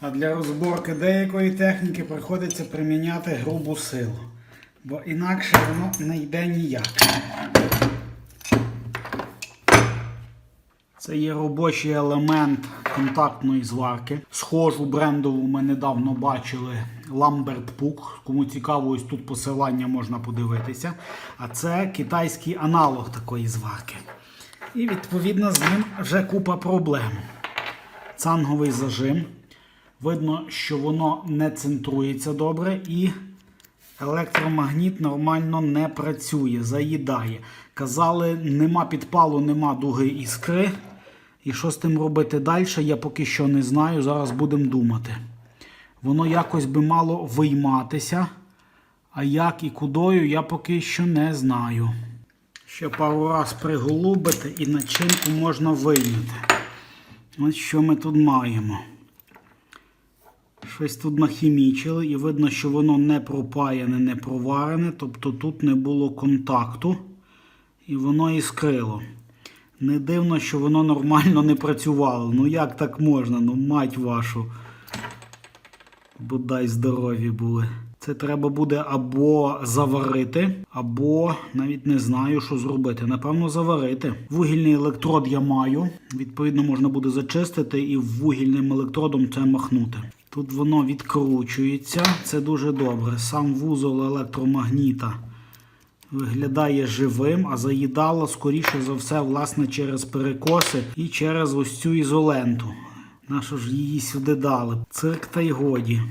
А для розборки деякої техніки приходиться приміняти грубу силу. Бо інакше воно не йде ніяк. Це є робочий елемент контактної зварки. Схожу брендову ми недавно бачили Lambert Puck. Кому цікаво, ось тут посилання можна подивитися. А це китайський аналог такої зварки. І відповідно з ним вже купа проблем. Цанговий зажим. Видно, що воно не центрується добре і електромагніт нормально не працює, заїдає. Казали, нема підпалу, нема дуги іскри. І що з тим робити далі, я поки що не знаю. Зараз будемо думати. Воно якось би мало вийматися. А як і кудою, я поки що не знаю. Ще пару раз приголубити і начинку можна вийняти. Ось що ми тут маємо. Щось тут нахімічили, і видно, що воно не пропаяне, не проварене, тобто тут не було контакту, і воно іскрило. Не дивно, що воно нормально не працювало. Ну як так можна? Ну, мать вашу. Бодай здорові були. Це треба буде або заварити, або навіть не знаю, що зробити. Напевно, заварити. Вугільний електрод я маю. Відповідно, можна буде зачистити і вугільним електродом це махнути. Тут воно відкручується, це дуже добре. Сам вузол електромагніта виглядає живим, а заїдало, скоріше за все, власне, через перекоси і через ось цю ізоленту. Нащо ж її сюди дали? Цирк та й годі.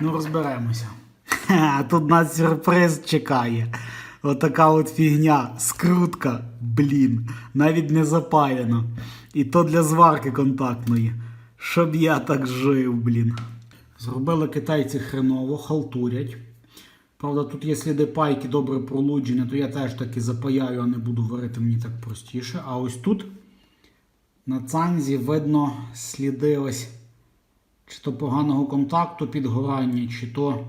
Ну, розберемося. А тут нас сюрприз чекає. Отака от фігня. Скрутка, блін, навіть не запаяно. І то для зварки контактної. Щоб я так жив, блін. Зробили китайці хреново, халтурять. Правда, тут є сліди пайки добре пролуджені, то я теж таки запаяю, а не буду варити, мені так простіше. А ось тут на цанзі видно сліди ось чи то поганого контакту підгорання, чи то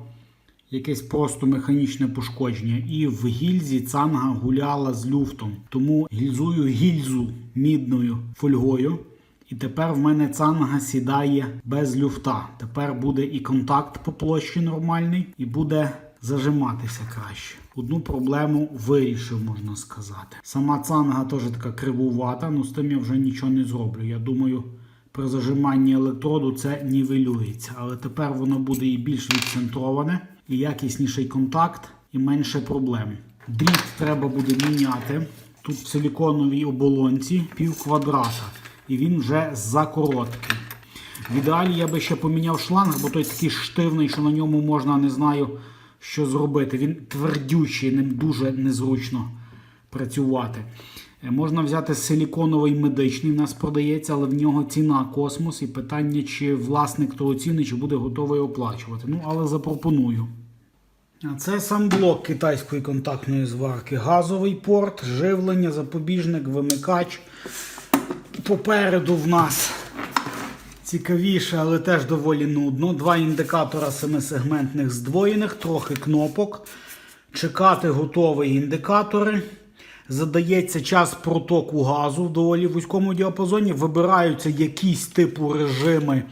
якесь просто механічне пошкодження. І в гільзі цанга гуляла з люфтом. Тому гільзую гільзу мідною фольгою. І тепер в мене цанга сідає без люфта. Тепер буде і контакт по площі нормальний, і буде зажиматися краще. Одну проблему вирішив, можна сказати. Сама цанга теж така кривувата, ну з тим я вже нічого не зроблю. Я думаю, при зажиманні електроду це нівелюється. Але тепер воно буде і більш відцентроване, і якісніший контакт, і менше проблем. Дріт треба буде міняти. Тут в силіконовій оболонці пів квадрата. І він вже закороткий. В ідеалі я би ще поміняв шланг, бо той такий штивний, що на ньому можна, не знаю, що зробити. Він твердючий, ним дуже незручно працювати. Е, Можна взяти силіконовий медичний, в нас продається, але в нього ціна космос і питання, чи власник того ціни, чи буде готовий оплачувати. Ну, але запропоную. Це сам блок китайської контактної зварки. Газовий порт, живлення, запобіжник, вимикач. Попереду в нас цікавіше, але теж доволі нудно. Два індикатора семисегментних здвоєних, трохи кнопок. Чекати готові індикатори. Задається час протоку газу в доволі вузькому діапазоні. Вибираються якісь типу режими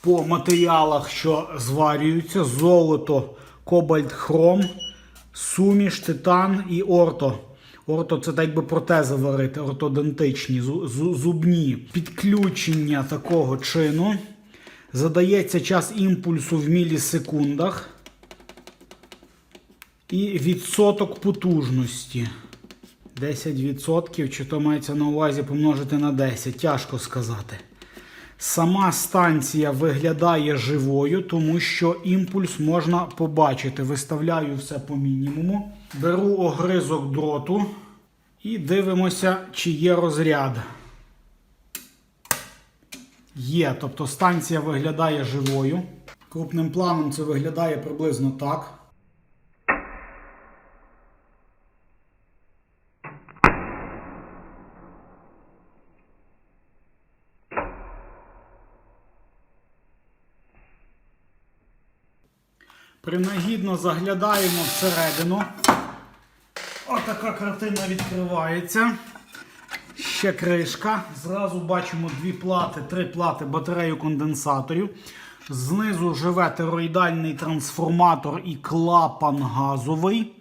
по матеріалах, що зварюються: золото, кобальт, хром, суміш, титан і орто. Орто це так би протези варити, ортодонтичні, зу- зу- зубні. Підключення такого чину. Задається час імпульсу в мілісекундах. І відсоток потужності. 10%, чи то мається на увазі помножити на 10, тяжко сказати. Сама станція виглядає живою, тому що імпульс можна побачити. Виставляю все по мінімуму. Беру огризок дроту і дивимося, чи є розряд. Є, тобто станція виглядає живою. Крупним планом це виглядає приблизно так. Принагідно заглядаємо всередину. Отака картина відкривається. Ще кришка. Зразу бачимо дві плати, три плати батарею конденсаторів. Знизу живе тероїдальний трансформатор і клапан газовий.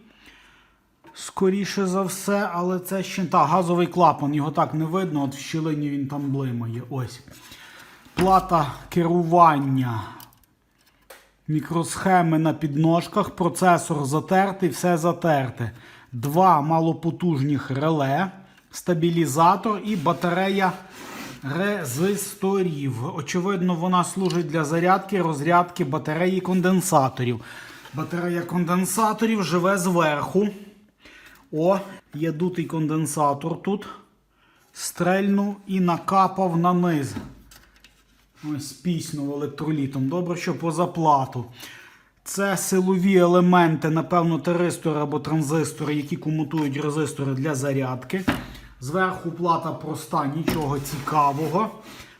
Скоріше за все, але це ще та газовий клапан. Його так не видно, от в щілині він там блимає. Ось. Плата керування. Мікросхеми на підножках, процесор затертий, все затерте. Два малопотужних реле, стабілізатор і батарея резисторів. Очевидно, вона служить для зарядки, розрядки батареї конденсаторів. Батарея конденсаторів живе зверху. О, є дутий конденсатор тут. Стрельнув і накапав на низ. Ось піснув електролітом. Добре, що поза плату. Це силові елементи, напевно, теристори або транзистори, які комутують резистори для зарядки. Зверху плата проста, нічого цікавого.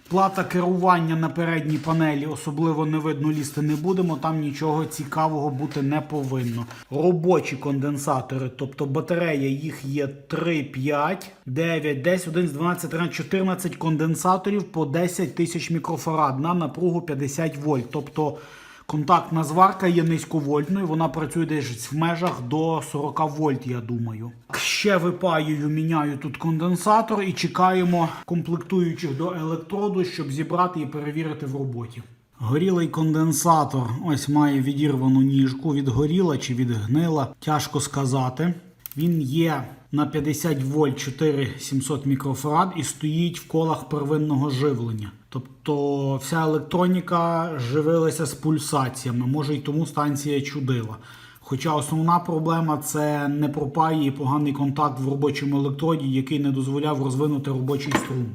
Плата керування на передній панелі особливо не видно лізти не будемо, там нічого цікавого бути не повинно. Робочі конденсатори, тобто батарея, їх є 3, 5, 9, 10, 11, 12, 13, 14 конденсаторів по 10 тисяч мікрофарад на напругу 50 вольт. Тобто контактна зварка є низьковольтною, вона працює десь в межах до 40 вольт, я думаю. Ще випаюю, міняю тут конденсатор і чекаємо комплектуючих до електроду, щоб зібрати і перевірити в роботі. Горілий конденсатор ось має відірвану ніжку. Відгоріла чи відгнила, тяжко сказати. Він є на 50 вольт 4700 мікрофарад і стоїть в колах первинного живлення. Тобто вся електроніка живилася з пульсаціями, може й тому станція чудила. Хоча основна проблема це не пропає і поганий контакт в робочому електроді, який не дозволяв розвинути робочий струм.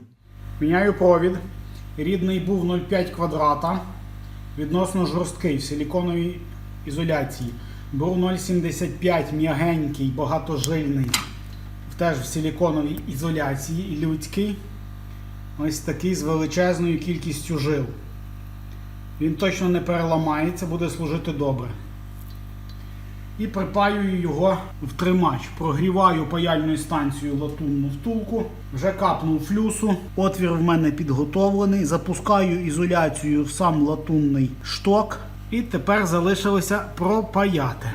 Міняю провід. Рідний був 0,5 квадрата. Відносно жорсткий в силіконовій ізоляції. Беру 0,75 м'ягенький, багатожильний. Теж в силіконовій ізоляції людський. Ось такий з величезною кількістю жил. Він точно не переламається, буде служити добре. І припаюю його в тримач. Прогріваю паяльною станцією латунну втулку. Вже капнув флюсу. Отвір в мене підготовлений. Запускаю ізоляцію в сам латунний шток. І тепер залишилося пропаяти.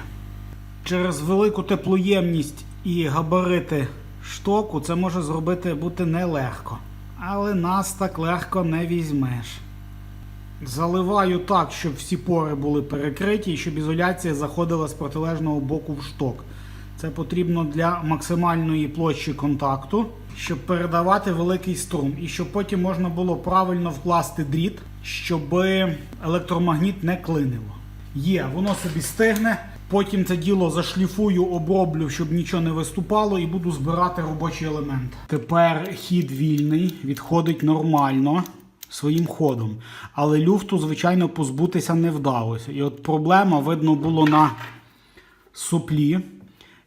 Через велику теплоємність і габарити штоку це може зробити бути нелегко. Але нас так легко не візьмеш. Заливаю так, щоб всі пори були перекриті і щоб ізоляція заходила з протилежного боку в шток. Це потрібно для максимальної площі контакту, щоб передавати великий струм, і щоб потім можна було правильно вкласти дріт, щоб електромагніт не клинило. Є, воно собі стигне. Потім це діло зашліфую, оброблю, щоб нічого не виступало, і буду збирати робочий елемент. Тепер хід вільний, відходить нормально своїм ходом. Але люфту, звичайно, позбутися не вдалося. І от проблема, видно, було на соплі.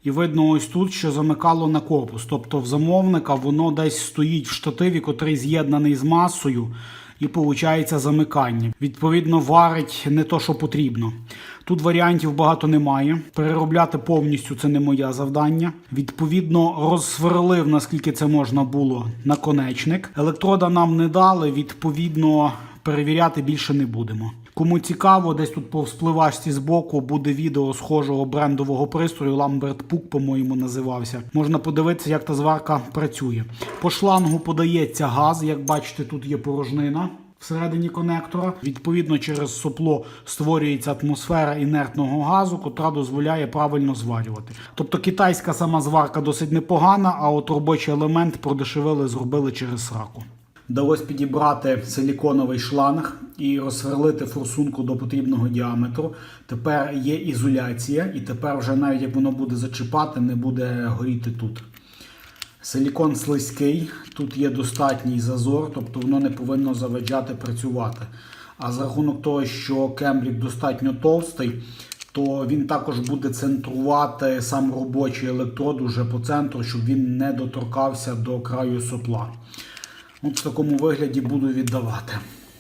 І видно ось тут, що замикало на корпус. Тобто в замовника воно десь стоїть в штативі, котрий з'єднаний з масою, і виходить замикання. Відповідно, варить не то, що потрібно. Тут варіантів багато немає. Переробляти повністю це не моє завдання. Відповідно, розсверлив, наскільки це можна було, наконечник. Електрода нам не дали, відповідно, перевіряти більше не будемо. Кому цікаво, десь тут по вспливашці збоку буде відео схожого брендового пристрою. Ламберт Пук, по-моєму, називався. Можна подивитися, як та зварка працює. По шлангу подається газ. Як бачите, тут є порожнина. Всередині конектора, відповідно, через сопло створюється атмосфера інертного газу, котра дозволяє правильно зварювати. Тобто китайська сама зварка досить непогана, а от робочий елемент продешевили, зробили через раку. Вдалося підібрати силіконовий шланг і розсверлити форсунку до потрібного діаметру. Тепер є ізоляція, і тепер вже навіть як воно буде зачіпати, не буде горіти тут. Силікон слизький, тут є достатній зазор, тобто воно не повинно заваджати працювати. А за рахунок того, що кембрік достатньо товстий, то він також буде центрувати сам робочий електрод уже по центру, щоб він не доторкався до краю сопла. От в такому вигляді буду віддавати.